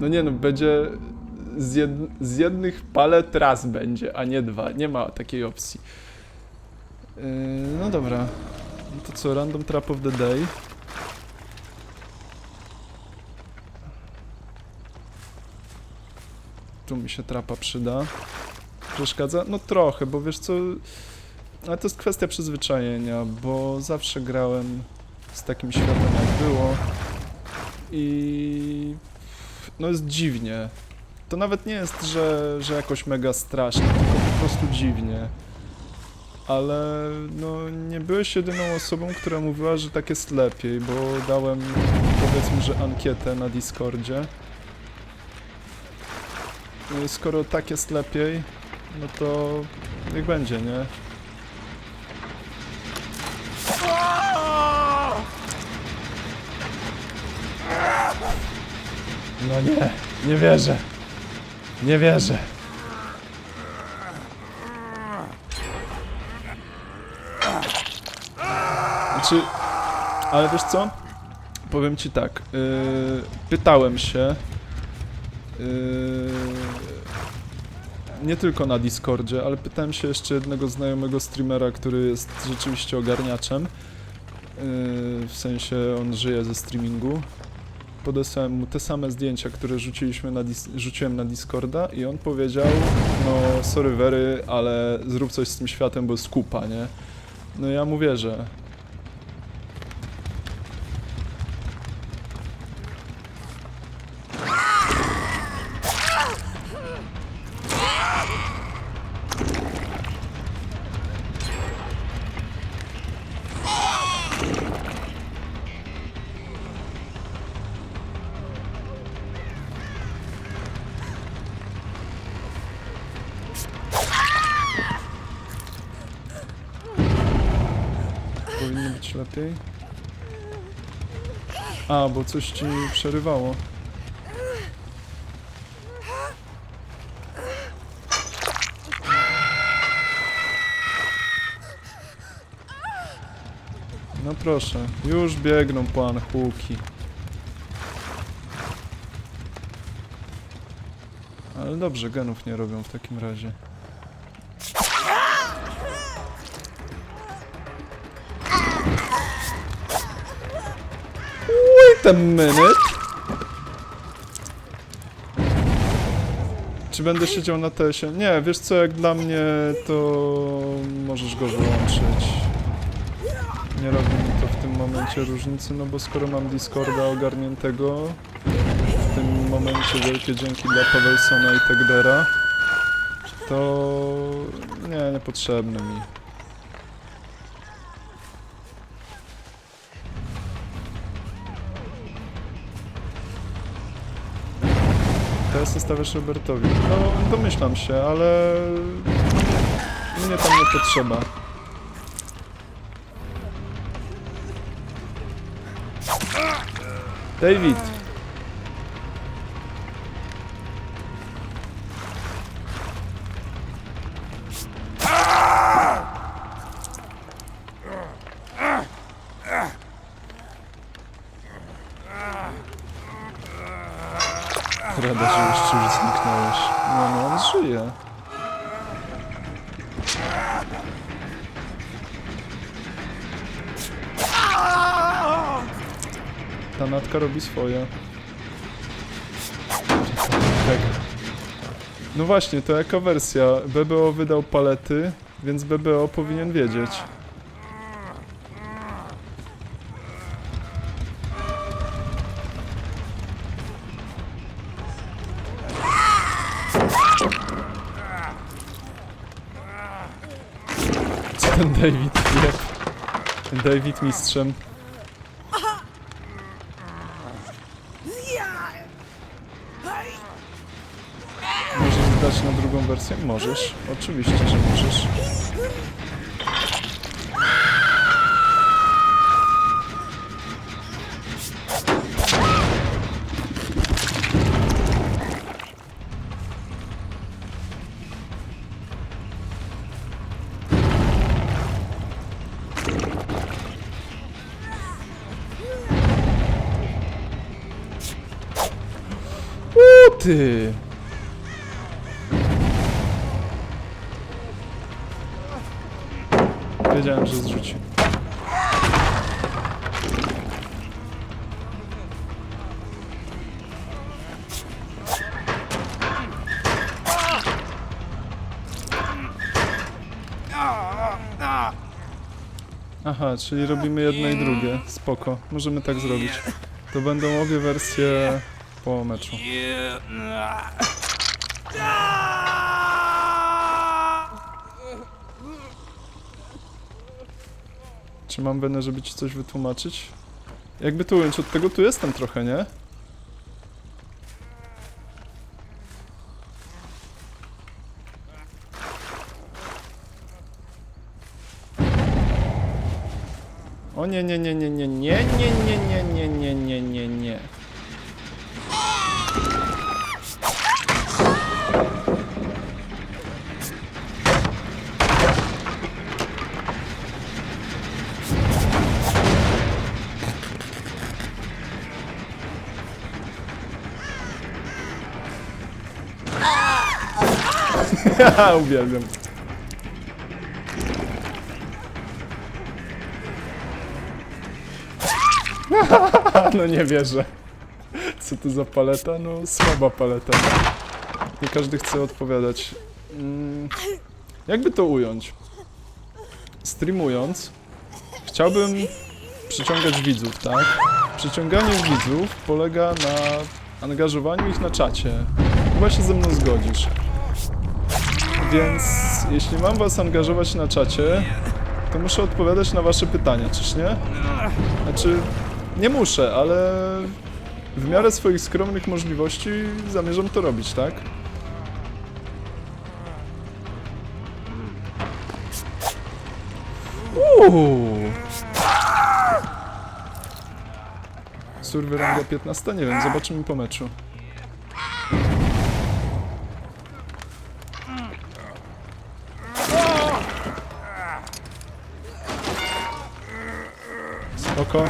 No nie no, będzie z, jed, z jednych palet raz będzie, a nie dwa. Nie ma takiej opcji. Yy, no dobra. No to co, random trap of the day. Tu mi się trapa przyda. Przeszkadza? No trochę, bo wiesz co... Ale to jest kwestia przyzwyczajenia, bo zawsze grałem z takim światem jak było i no jest dziwnie. To nawet nie jest, że, że jakoś mega strasznie, tylko po prostu dziwnie. Ale no nie byłeś jedyną osobą, która mówiła, że tak jest lepiej, bo dałem powiedzmy, że ankietę na Discordzie. No skoro tak jest lepiej, no to niech będzie, nie? No nie, nie wierzę. Nie wierzę. Znaczy, ale wiesz co? Powiem ci tak. Yy, pytałem się. Yy, nie tylko na Discordzie, ale pytałem się jeszcze jednego znajomego streamera, który jest rzeczywiście ogarniaczem. Yy, w sensie on żyje ze streamingu podesłałem mu te same zdjęcia, które rzuciliśmy na rzuciłem na Discorda i on powiedział, no sorry very, ale zrób coś z tym światem, bo jest kupa, nie? No ja mu wierzę. Być lepiej. A, bo coś ci przerywało. No proszę, już biegną po Anhuki. Ale dobrze, genów nie robią w takim razie. A minute. Czy będę siedział na tesie? Nie, wiesz co, jak dla mnie to możesz go wyłączyć. Nie robi mi to w tym momencie różnicy, no bo skoro mam Discorda ogarniętego, w tym momencie wielkie dzięki dla Pawelsona i Tegdera, to nie, niepotrzebne mi. Teraz stawiasz Robertowi. No, domyślam się, ale mnie tam nie potrzeba. David! Ta natka robi swoje. Tak. No właśnie, to jaka wersja? BBO wydał palety, więc BBO powinien wiedzieć. Ten David? David mistrzem. możesz. Oczywiście, że możesz. Uuu! Aha, czyli robimy jedno i drugie. Spoko, możemy tak zrobić. To będą obie wersje po meczu. Czy mam wenę, żeby ci coś wytłumaczyć? Jakby to ująć, od tego tu jestem trochę, nie? O nie, nie, nie, No nie wierzę. Co to za paleta? No słaba paleta. Nie każdy chce odpowiadać. Mm, jakby to ująć? Streamując, chciałbym przyciągać widzów, tak? Przyciąganie widzów polega na angażowaniu ich na czacie. Chyba się ze mną zgodzisz. Więc jeśli mam was angażować na czacie, to muszę odpowiadać na wasze pytania, czyż nie? Znaczy, nie muszę, ale w miarę swoich skromnych możliwości zamierzam to robić, tak? Uuu. Survey ranga 15? Nie wiem, zobaczymy po meczu. Spoko.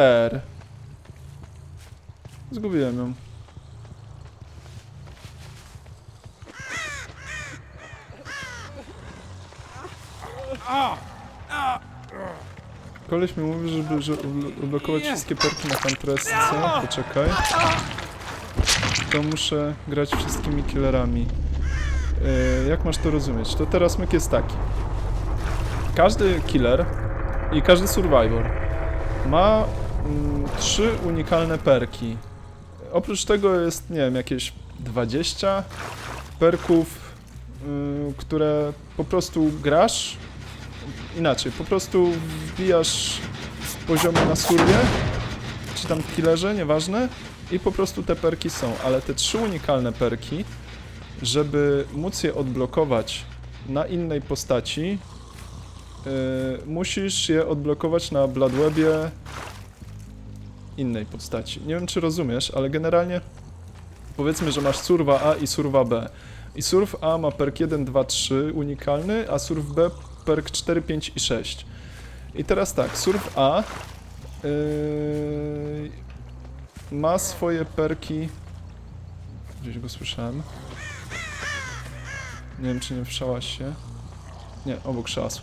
Where? Zgubiłem ją. Koleś mi mówi, żeby że ublo- ublokować wszystkie perki na Huntressce. Poczekaj. To muszę grać wszystkimi killerami. E, jak masz to rozumieć? To teraz myk jest taki. Każdy killer i każdy survivor ma trzy unikalne perki. Oprócz tego jest, nie wiem, jakieś 20 perków, y, które po prostu grasz. Inaczej, po prostu wbijasz poziomy na surwie, czy tam killerze, nieważne, i po prostu te perki są. Ale te trzy unikalne perki, żeby móc je odblokować na innej postaci, y, musisz je odblokować na Bloodwebie innej postaci. Nie wiem, czy rozumiesz, ale generalnie powiedzmy, że masz surwa A i surwa B. I surf A ma perk 1, 2, 3 unikalny, a surf B perk 4, 5 i 6. I teraz tak, surf A yy, ma swoje perki. Gdzieś go słyszałem. Nie wiem, czy nie wszałaś się. Nie, obok szasu.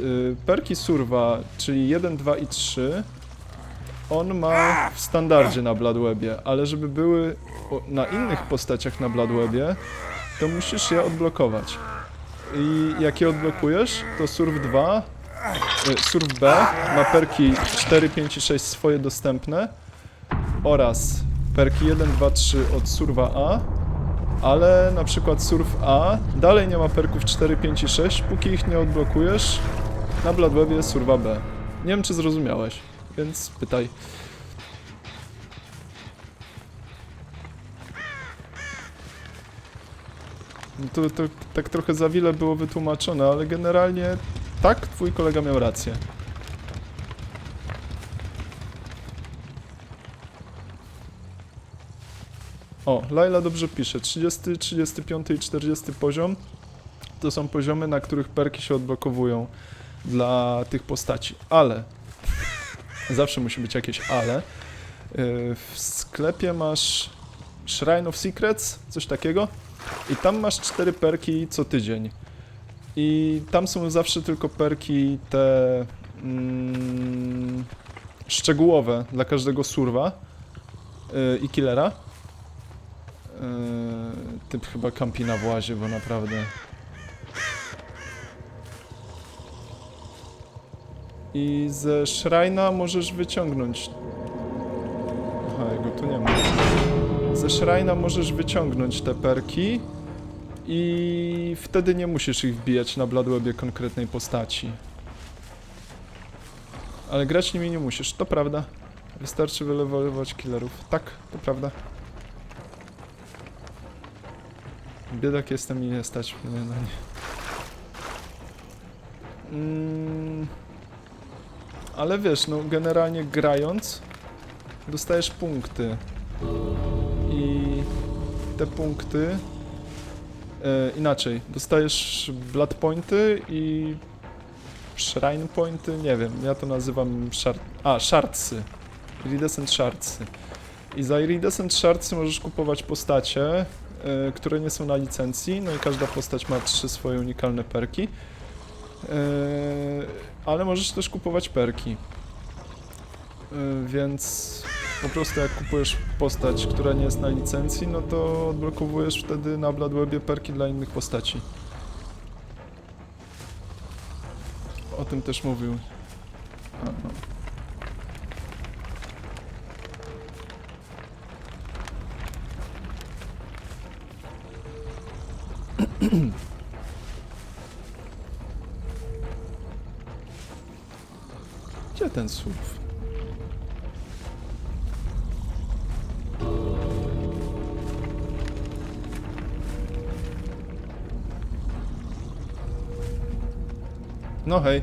Yy, perki surwa, czyli 1, 2 i 3 on ma w standardzie na Bloodwebie, ale żeby były na innych postaciach na Bloodwebie, to musisz je odblokować. I jak je odblokujesz, to Surf 2, y, Surf B ma perki 4, 5 i 6 swoje dostępne oraz perki 1, 2, 3 od Surfa A, ale na przykład Surf A dalej nie ma perków 4, 5 i 6, póki ich nie odblokujesz na Bloodwebie Surfa B. Nie wiem, czy zrozumiałeś, więc pytaj. No to, to tak trochę za wiele było wytłumaczone, ale generalnie tak, twój kolega miał rację. O, Laila dobrze pisze. 30, 35 i 40 poziom to są poziomy, na których perki się odblokowują dla tych postaci. Ale zawsze musi być jakieś ale. Yy, W sklepie masz Shrine of Secrets, coś takiego. I tam masz cztery perki co tydzień. I tam są zawsze tylko perki te mm, szczegółowe dla każdego surwa yy, i killera. Yy, typ chyba kampi na włazie, bo naprawdę. I ze Shrine'a możesz wyciągnąć. Aha, jego tu nie ma. Ze Shrine'a możesz wyciągnąć te perki i wtedy nie musisz ich wbijać na Bloodwebie konkretnej postaci. Ale grać nimi nie musisz, to prawda. Wystarczy wylewować killerów. Tak, to prawda. Biedak jestem i nie stać mnie na nie. Mm, ale wiesz, no generalnie grając dostajesz punkty. I te punkty e, inaczej, dostajesz blood pointy i shrine pointy, nie wiem, ja to nazywam shard, a shardsy. Iridescent shardsy. I za iridescent shardsy możesz kupować postacie, e, które nie są na licencji, no i każda postać ma trzy swoje unikalne perki. E, ale możesz też kupować perki. E, Więc po prostu jak kupujesz postać, która nie jest na licencji, no to odblokowujesz wtedy na Bloodwebie perki dla innych postaci. O tym też mówił. Ten SUV? No hej.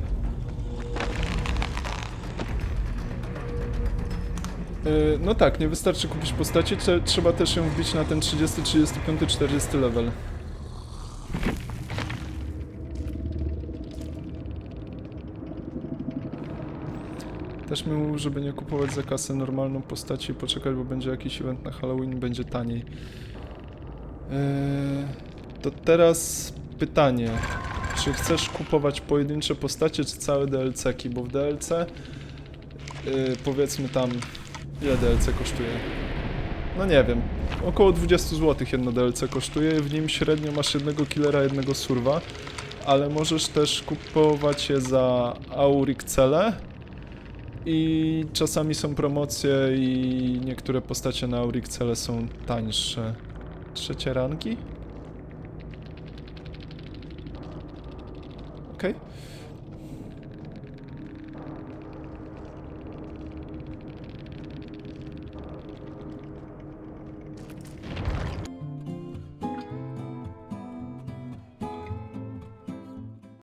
Yy, no tak, nie wystarczy kupić postacie, trze- trzeba też ją wbić na ten 30, 35, 40 level. Mówił, żeby nie kupować za kasę normalną postaci i poczekać, bo będzie jakiś event na Halloween będzie taniej. Yy, to teraz pytanie. Czy chcesz kupować pojedyncze postacie, czy całe DLC-ki? Bo w DLC yy, powiedzmy tam ile DLC kosztuje? No nie wiem. Około 20 zł jedno DLC kosztuje. W nim średnio masz jednego killera, jednego surwa. Ale możesz też kupować je za Auricele. I czasami są promocje i niektóre postacie na Auricele są tańsze. Trzecie rangi? Okej.